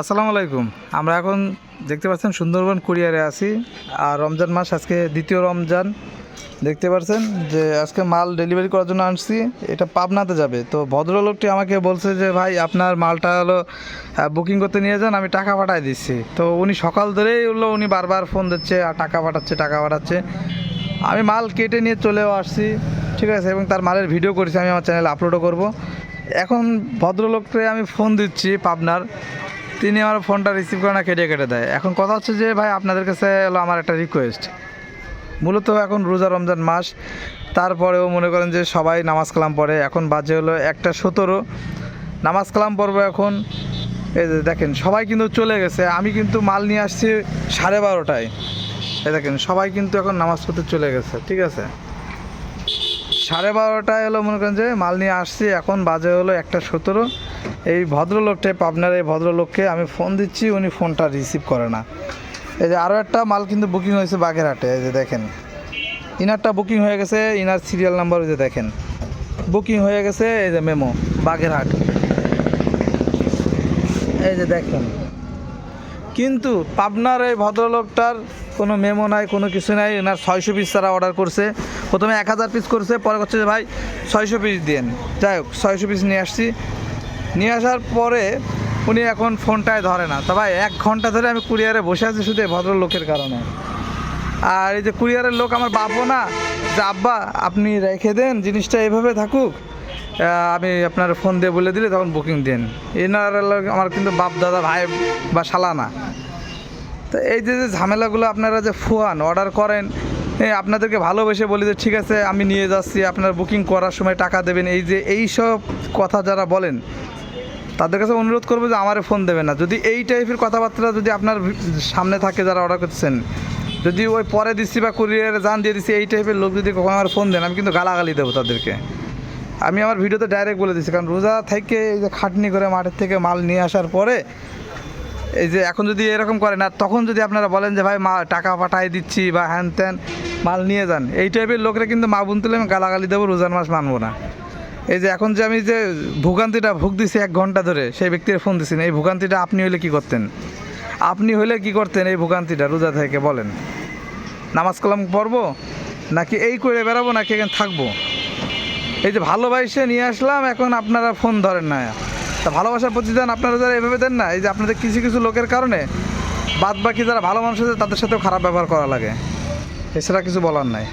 আসসালামু আলাইকুম। আমরা এখন দেখতে পাচ্ছেন সুন্দরবন কুরিয়ারে আছি। আর রমজান মাস আজকে দ্বিতীয় রমজান। দেখতে পাচ্ছেন যে আজকে মাল ডেলিভারি করার জন্য আনছি এটা পাবনাতে যাবে। তো ভদ্রলোকটি আমাকে বলছে যে, ভাই, আপনার মালটা হলো বুকিং করতে নিয়ে যান, আমি টাকা পাঠাই দিচ্ছি। তো উনি সকাল ধরেই হলো উনি বারবার ফোন দিচ্ছে, আর টাকা পাঠাচ্ছে টাকা পাঠাচ্ছে। আমি মাল কেটে নিয়ে চলেও আসছি, ঠিক আছে, এবং তার মালের ভিডিও করেছি, আমি আমার চ্যানেলে আপলোডও করব। এখন ভদ্রলোককে আমি ফোন দিচ্ছি পাবনার। তিনি আমার ফোনটা রিসিভ করে না, কেটে কেটে দেয়। এখন কথা হচ্ছে যে, ভাই, আপনাদের কাছে হলো আমার একটা রিকোয়েস্ট মূলত এখন রোজা রমজান মাস, তারপরেও মনে করেন যে সবাই নামাজ কালাম পড়ে। এখন বাজে হলো একটা সতেরো। নামাজ কালাম পড়ব এখন, এই যে দেখেন, সবাই কিন্তু চলে গেছে। আমি কিন্তু মাল নিয়ে আসছি সাড়ে বারোটায়। এই দেখেন, সবাই কিন্তু এখন নামাজ পড়তে চলে গেছে, ঠিক আছে? সাড়ে বারোটায় হলো মনে করেন যে, মাল নিয়ে আসছি, এখন বাজে হলো একটা সতেরো। এই ভদ্রলোকটা, পাবনার এই ভদ্রলোককে আমি ফোন দিচ্ছি, উনি ফোনটা রিসিভ করে না। এই যে আরও একটা মাল কিন্তু বুকিং হয়েছে বাগেরহাটে, এই যে দেখেন। ইনারটা বুকিং হয়ে গেছে, ইনার সিরিয়াল নাম্বার যে দেখেন। বুকিং হয়ে গেছে, এই যে মেমো বাগেরহাট। এই যে দেখেন। কিন্তু পাবনার এই ভদ্রলোকটার কোনো মেমো নাই, কোনো কিছু নাই, এনার ছয়শো পিস তারা অর্ডার করছে। প্রথমে এক হাজার পিস করছে, পরে করছে যে ভাই ছয়শো পিস দিন। যাই হোক, ছয়শো পিস নিয়ে আসছি। নিয়ে আসার পরে উনি এখন ফোনটায় ধরে না। তা ভাই, এক ঘণ্টা ধরে আমি কুরিয়ারে বসে আছি শুধু ভদ্রলোকের কারণে। আর এই যে কুরিয়ারের লোক আমার বাপও না, যে আব্বা, আপনি রেখে দেন, জিনিসটা এভাবে থাকুক। আমি আপনার ফোন দিয়ে বলে দিলে তখন বুকিং দেন। এনার আমার কিন্তু বাপ, দাদা, ভাই বা শালা না। তো এই যে যে ঝামেলাগুলো আপনারা যে ফুয়ান অর্ডার করেন আপনাদেরকে ভালোবেসে বলি যে, ঠিক আছে, আমি নিয়ে যাচ্ছি, আপনার বুকিং করার সময় টাকা দেবেন। এই যে, এই সব কথা যারা বলেন, তাদের কাছে অনুরোধ করব যে, আমারে ফোন দেবেন না। যদি এই টাইপের কথাবার্তা যদি আপনার সামনে থাকে যারা অর্ডার করছেন যদি ওই পরে দিচ্ছি বা কুরিয়ারে জান দিয়ে দিচ্ছি, এই টাইপের লোক যদি কখনো আমার ফোন দেন, আমি কিন্তু গালাগালি দেবো তাদেরকে। আমি আমার ভিডিওতে ডাইরেক্ট বলে দিচ্ছি, কারণ রোজা থেকে এই যে খাটনি করে মাঠের থেকে মাল নিয়ে আসার পরে এই যে এখন যদি এরকম করে না তখন যদি আপনারা বলেন যে, ভাই, মা, টাকা পাঠাই দিচ্ছি বা হ্যান ত্যান, মাল নিয়ে যান। এই টাইপের লোকরা কিন্তু মা বোন তুলে আমি গালাগালি দেবো, রোজার মাস মানবো না। এই যে এখন যে আমি যে ভোগান্তিটা ভুগ দিছি এক ঘণ্টা ধরে, সেই ব্যক্তির ফোন দিছি না, এই ভোগান্তিটা আপনি হইলে কি করতেন? আপনি হইলে কি করতেন এই ভোগান্তিটা, রোজা থেকে বলেন? নামাজ কালাম পড়ব, নাকি এই করে বেড়াবো, নাকি এখানে থাকব? এই যে ভালোবাসে নিয়ে আসলাম, এখন আপনারা ফোন ধরেন না। তা ভালোবাসার প্রতিদান আপনারা যারা এভাবে দেন না, এই যে আপনাদের কিছু কিছু লোকের কারণে বাদ বাকি যারা ভালো মানুষ আছে তাদের সাথেও খারাপ ব্যবহার করা লাগে। এছাড়া কিছু বলার নাই।